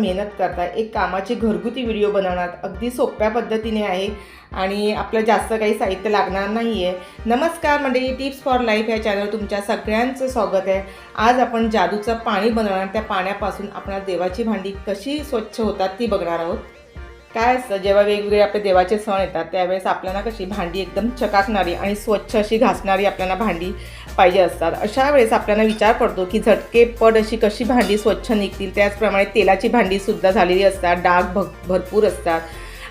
मेहनत करता एक कामाची घरगुती व्हिडिओ बनवणार. अगदी सोप्या पद्धतीने आहे. आणि आपलं जास्त काही साहित्य लागणार नाही आहे नमस्कार मंडळी टिप्स फॉर लाईफ या चॅनल तुमच्या सगळ्यांचं स्वागत आहे. आज आपण जादूचं पाणी बनवणार. त्या पाण्यापासून आपण देवाची भांडी कशी स्वच्छ होतात ती बघणार आहोत. काय असतं जेव्हा वेगवेगळे आपले देवाचे सण येतात त्यावेळेस आपल्याला कशी भांडी एकदम चकाकणारी आणि स्वच्छ अशी घासणारी आपल्याला भांडी पाहिजे असतात. अशा वेळेस आपल्याला विचार पडतो की झटके पड अशी कशी भांडी स्वच्छ निघतील त्याचप्रमाणे तेलाची भांडीसुद्धा झालेली असतात डाग भ भरपूर असतात.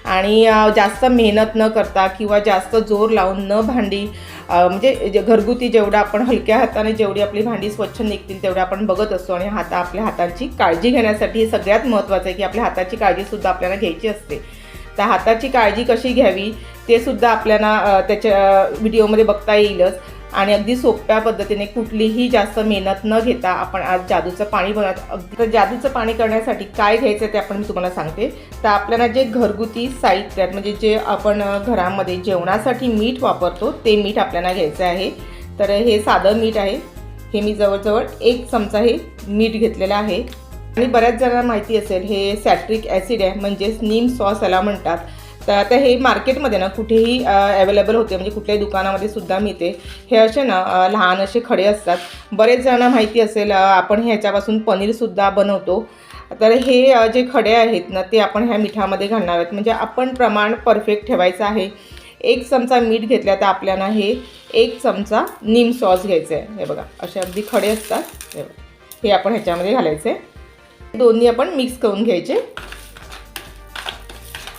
आणि जास्त मेहनत न करता किंवा जास्त जोर लावून न भांडी म्हणजे जे- घरगुती जेवढं आपण हलक्या हाताने जेवढी आपली भांडी स्वच्छ निघतील तेवढं आपण बघत असतो आणि हाता आपल्या हातांची काळजी घेण्यासाठी हे सगळ्यात महत्त्वाचं आहे की आपल्या हाताची काळजीसुद्धा आपल्याला घ्यायची असते. तर हाताची काळजी कशी घ्यावी ते सुद्धा आपल्याला त्याच्या व्हिडिओमध्ये बघता येईलच. आणि अगदी सोप्या पद्धतीने कुठलीही जास्त मेहनत न घेता आपण आज जादूचं पाणी बनवत अगदी तर जादूचं पाणी करण्यासाठी काय घ्यायचं ते आपण मी तुम्हाला सांगते. तर आपल्याला जे घरगुती साहित्य आहेत म्हणजे जे आपण घरामध्ये जेवणासाठी मीठ वापरतो ते मीठ आपल्याला घ्यायचं आहे. तर हे साधं मीठ आहे. हे मी जवळजवळ एक चमचा हे मीठ घेतलेलं आहे. आणि बऱ्याच जणांना माहिती असेल हे सॅट्रिक ॲसिड आहे म्हणजेच नीम सॉस याला म्हणतात. तर आता हे मार्केटमध्ये ना कुठेही अवेलेबल होते म्हणजे कुठल्याही दुकानामध्ये सुद्धा मिळते. हे असे ना लहान असे खडे असतात. बरेच जणांना माहिती असेल आपण ह्याच्यापासून पनीरसुद्धा बनवतो. तर हे जे खडे आहेत ना ते आपण ह्या मिठामध्ये घालणार आहेत. म्हणजे आपण प्रमाण परफेक्ट ठेवायचं आहे. एक चमचा मीठ घेतल्या तर आपल्याला हे एक चमचा नीम सॉस घ्यायचं आहे. हे बघा असे अगदी खडे असतात. हे बघा हे आपण ह्याच्यामध्ये घालायचे दोन्ही आपण मिक्स करून घ्यायचे.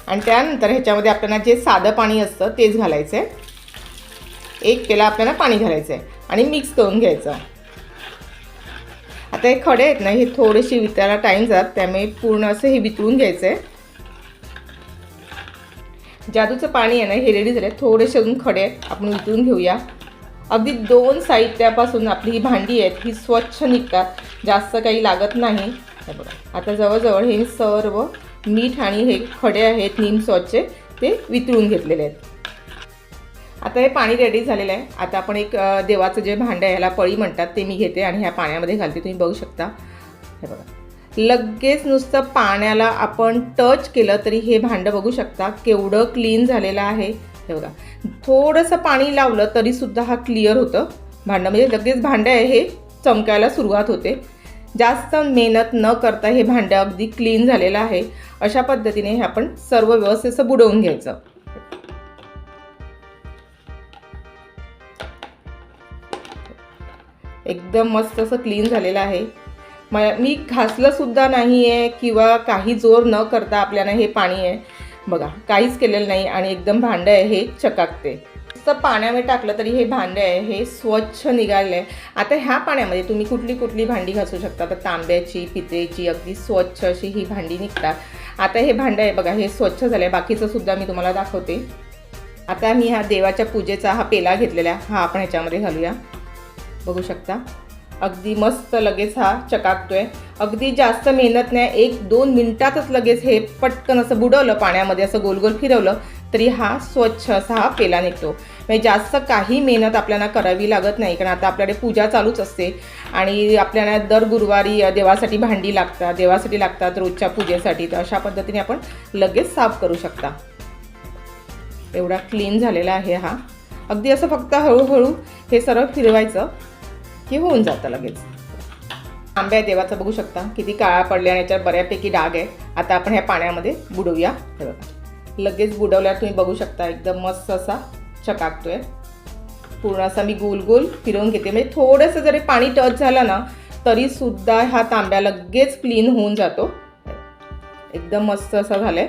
आणि त्यानंतर ह्याच्यामध्ये आपल्याला जे साधं पाणी असतं तेच घालायचं आहे. एक पेला आपल्याला पाणी घालायचं आहे आणि मिक्स करून घ्यायचं. आता हे खडे आहेत ना हे थोडेसे वितायला टाईम जात त्यामुळे पूर्ण असं हे वितळून घ्यायचं आहे. जादूचं पाणी आहे ना हे रेडी झालं आहे थोडेसे अजून खडे आहेत आपण वितळून घेऊया. अगदी दोन साहित्यापासून आपली ही भांडी आहेत ही स्वच्छ निघतात. जास्त काही लागत नाही. बघा आता जवळजवळ हे सर्व मीठ आणि हे खडे आहेत नीम सॉसचे ते वितळून घेतलेले आहेत. आता हे पाणी रेडी झालेलं आहे. आता आपण एक देवाचं जे भांडं आहे ह्याला पळी म्हणतात ते मी घेते आणि ह्या पाण्यामध्ये घालते. तुम्ही बघू शकता. हे बघा. लगेच नुसतं पाण्याला आपण टच केलं तरी हे भांडं बघू शकता. केवढं क्लीन झालेलं आहे. हे बघा. थोडंसं पाणी लावलं तरीसुद्धा हा क्लिअर होतं. भांडं म्हणजे लगेच भांडं आहे हे चमकायला सुरुवात होते. जास्त मेहनत न करता हे भांडं अगदी क्लीन झालेलं आहे. अशा पद्धतीने हे आपण सर्व व्यवस्थित असं बुडवून घ्यायचं. एकदम मस्त असं क्लीन झालेलं आहे. म मी घासलंसुद्धा नाही आहे किंवा काही जोर न करता आपल्याला हे पाणी आहे. बघा काहीच केलेलं नाही आणि एकदम भांडं आहे हे चकाकते. नुसतं पाण्यामध्ये टाकलं तरी हे भांडं आहे हे स्वच्छ निघालं आहे. आता ह्या पाण्यामध्ये तुम्ही कुठली कुठली भांडी घासू शकता? तर तांब्याची पितळेची अगदी स्वच्छ अशी ही भांडी निघतात. आता हे भांडं आहे बघा हे स्वच्छ झालं आहे बाकीचं सुद्धा मी तुम्हाला दाखवते. आता मी हा देवाच्या पूजेचा हा पेला घेतलेला हा आपण ह्याच्यामध्ये घालूया. बघू शकता. अगदी मस्त लगेच हा चकाकतोय. अगदी जास्त मेहनत नाही. एक दोन मिनटातच लगेच हे पटकन असं बुडवलं पाण्यामध्ये असं गोल गोल फिरवलं. तरी हा स्वच्छ असा हा पेला निघतो. म्हणजे जास्त काही मेहनत आपल्याला करावी लागत नाही कारण आता आपल्याकडे पूजा चालूच असते. आणि आपल्याला दर गुरुवारी देवासाठी भांडी लागतात देवासाठी लागतात रोजच्या पूजेसाठी. तर अशा पद्धतीने आपण लगेच साफ करू शकता. एवढा क्लीन झालेला आहे हा. अगदी असं फक्त हळूहळू हे सरळ फिरवायचं की होऊन जातं लगेच. आंब्या आहे देवाचं बघू शकता. किती काळा पडल्या आणि याच्यावर बऱ्यापैकी डाग आहे. आता आपण ह्या पाण्यामध्ये बुडवूया. हे बघा. लगेच बुडवल्यावर तुम्ही बघू शकता एकदम मस्त असा चकाकतोय. पूर्ण असा मी गोल गोल फिरवून घेते. म्हणजे थोडंसं जरी पाणी टच झालं ना तरी सुद्धा हा तांब्या लगेच क्लीन होऊन जातो. एकदम मस्त असा झालाय.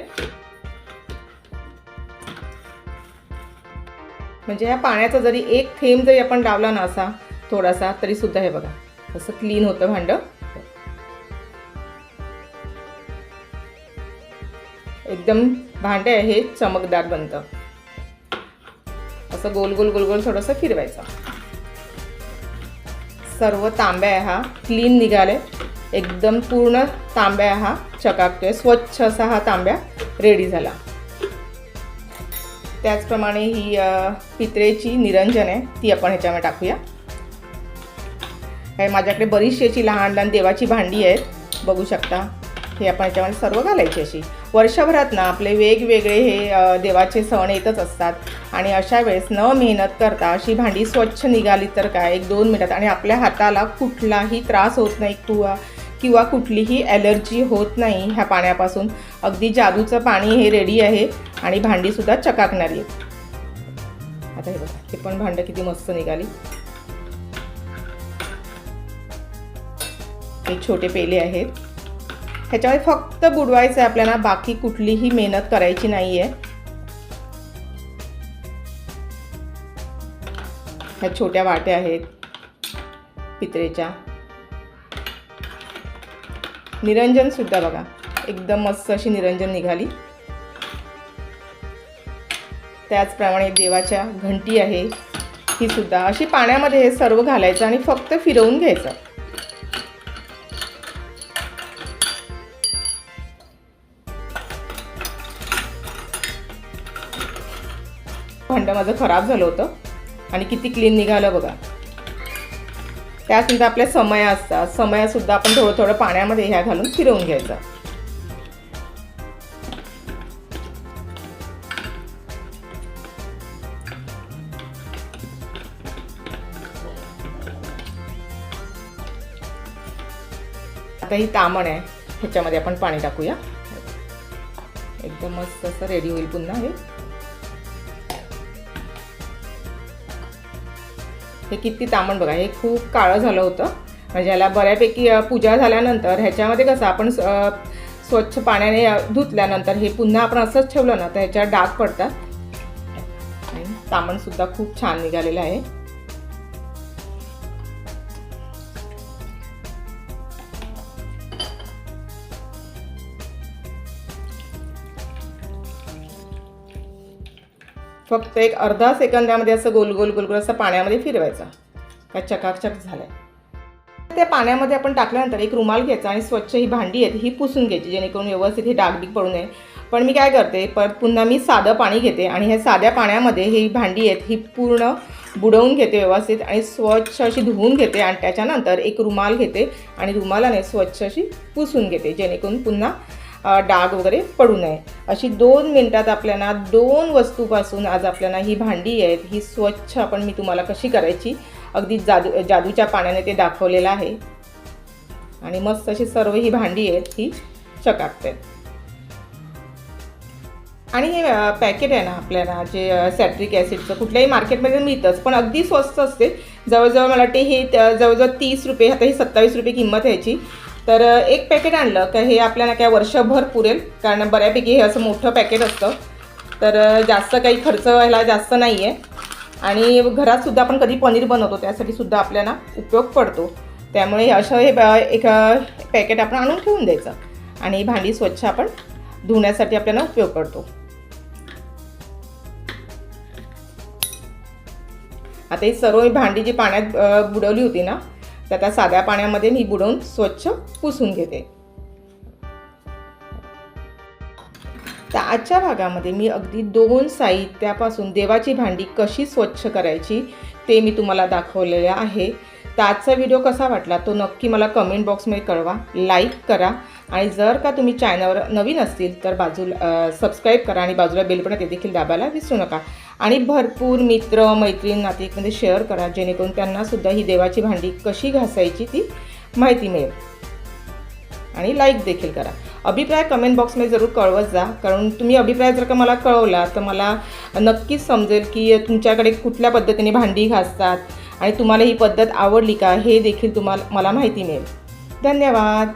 म्हणजे या पाण्याचा जरी एक थेंब जरी आपण लावला ना असा थोडासा तरी सुद्धा हे बघा असं क्लीन होतं भांडं. एकदम भांडे आहे हे चमकदार बनतं. असं गोल गोल गोल गोल थोडंसं फिरवायचं. सर्व तांब्या आहे हा क्लीन निघाले. एकदम पूर्ण तांब्या हा चकाकतोय. स्वच्छ असा हा तांब्या रेडी झाला. त्याचप्रमाणे ही पित्रेची पितळेची निरंजन आहे ती आपण ह्याच्यामध्ये टाकूया. हे माझ्याकडे बरीचशी अशी लहान लहान देवाची भांडी आहेत. बघू शकता. हे आपण याच्यामध्ये सर्व घालायची अशी. वर्षभरात ना आपले वेगवेगळे हे देवाचे सण येतच असतात. आणि अशा वेळेस न मेहनत करता अशी भांडी स्वच्छ निघाली तर काय? एक दोन मिनटात. आणि आपल्या हाताला कुठलाही त्रास होत नाही किंवा किंवा कुठलीही ॲलर्जी होत नाही ह्या पाण्यापासून. अगदी जादूचं पाणी हे रेडी आहे आणि भांडीसुद्धा चकाकणारी आहे आता हे बघा हे पण भांडं किती मस्त निघाली. हे छोटे पेले आहेत. ह्याच्यामध्ये फक्त बुडवायचं आहे आपल्याला बाकी कुठलीही मेहनत करायची नाही आहे ह्या छोट्या वाट्या आहेत पित्रेच्या. निरंजन सुद्धा बघा एकदम मस्त अशी निरंजन निघाली. त्याचप्रमाणे देवाच्या घंटी आहे ही सुद्धा. अशी पाण्यामध्ये हे सर्व घालायचं आणि फक्त फिरवून घ्यायचं. भांडं माझं खराब झालं होतं. आणि किती क्लीन निघालं बघा. त्यानंतर आपल्या समया असतात. समयासुद्धा आपण थोडं थोडं पाण्यामध्ये ह्या घालून फिरवून घ्यायचं. आता ही तामण आहे. ह्याच्यामध्ये आपण पाणी टाकूया. एकदम मस्त असं रेडी होईल पुन्हा हे. हे किती तामण बघा हे खूप काळं झालं होतं. म्हणजे ह्याला बऱ्यापैकी पूजा झाल्यानंतर ह्याच्यामध्ये कसं आपण स- स्वच्छ पाण्याने धुतल्यानंतर हे पुन्हा आपण असंच ठेवलं ना तर ह्याच्यावर डाग पडतात. आणि तामणसुद्धा खूप छान निघालेलं आहे. फक्त एक अर्धा सेकंदामध्ये असं गोल गोल गोल गोल असं पाण्यामध्ये फिरवायचं. का चकाचक आहे त्या पाण्यामध्ये आपण टाकल्यानंतर एक रुमाल घ्यायचा आणि स्वच्छ ही भांडी आहेत ही पुसून घ्यायची जेणेकरून व्यवस्थित ही डागडीग पडू नये. पण मी काय करते परत पुन्हा मी साधं पाणी घेते आणि ह्या साध्या पाण्यामध्ये ही भांडी आहेत ही पूर्ण बुडवून घेते व्यवस्थित आणि स्वच्छ अशी धुवून घेते आणि त्याच्यानंतर एक रुमाल घेते आणि रुमालाने स्वच्छ अशी पुसून घेते जेणेकरून पुन्हा डाग वगैरे पडू नये. अशी दोन मिनटात आपल्याला दोन वस्तूपासून आज आपल्याला ही भांडी आहेत ही स्वच्छ आपण मी तुम्हाला कशी करायची अगदी जादू जादूच्या पाण्याने ते दाखवलेलं आहे. आणि मस्त अशी सर्व ही भांडी आहेत ही चकाकतात आणि हे पॅकेट आहे ना आपल्याला जे सॅट्रिक ॲसिडचं कुठल्याही मार्केटमध्ये मिळतंच पण अगदी स्वस्त असते. जवळजवळ मला वाटते हे जवळजवळ तीस रुपये आता ही सत्तावीस रुपये किंमत ह्याची तर एक पॅकेट आणलं का हे आपल्याला काय वर्षभर पुरेल? कारण बऱ्यापैकी हे असं मोठं पॅकेट असतं. तर जास्त काही खर्च व्हायला जास्त नाही आहे आणि घरातसुद्धा आपण कधी पनीर बनवतो त्यासाठी सुद्धा आपल्याला उपयोग पडतो. त्यामुळे असं हे ब- एक पॅकेट आपण आणून ठेवून द्यायचं. आणि भांडी स्वच्छ आपण धुण्यासाठी आपल्याला उपयोग पडतो. आता ही सर्व भांडी जी पाण्यात बुडवली होती ना तर त्या साध्या पाण्यामध्ये मी बुडवून स्वच्छ पुसून घेते. तर आजच्या भागामध्ये मी अगदी दोन साहित्यापासून देवाची भांडी कशी स्वच्छ करायची ते मी तुम्हाला दाखवलेले आहे. तर आजचा व्हिडिओ कसा वाटला तो नक्की मला कमेंट बॉक्समध्ये कळवा लाईक करा आणि जर का तुम्ही चॅनलवर नवीन असतील तर बाजूला सबस्क्राईब करा आणि बाजूला बेल पण ते देखील दाबायला विसरू नका. आणि भरपूर मित्र मैत्रीण नातेवाईकमध्ये शेअर करा जेणेकरून त्यांनासुद्धा ही देवाची भांडी कशी घासायची ती माहिती मिळेल. आणि लाईक देखील करा. अभिप्राय कमेंट बॉक्समध्ये जरूर कळवत जा कारण तुम्ही अभिप्राय जर का मला कळवला तर मला नक्कीच समजेल की तुमच्याकडे कुठल्या पद्धतीने भांडी घासतात आणि तुम्हाला ही पद्धत आवडली का हे देखील तुम्हाला मला माहिती मिळेल. धन्यवाद!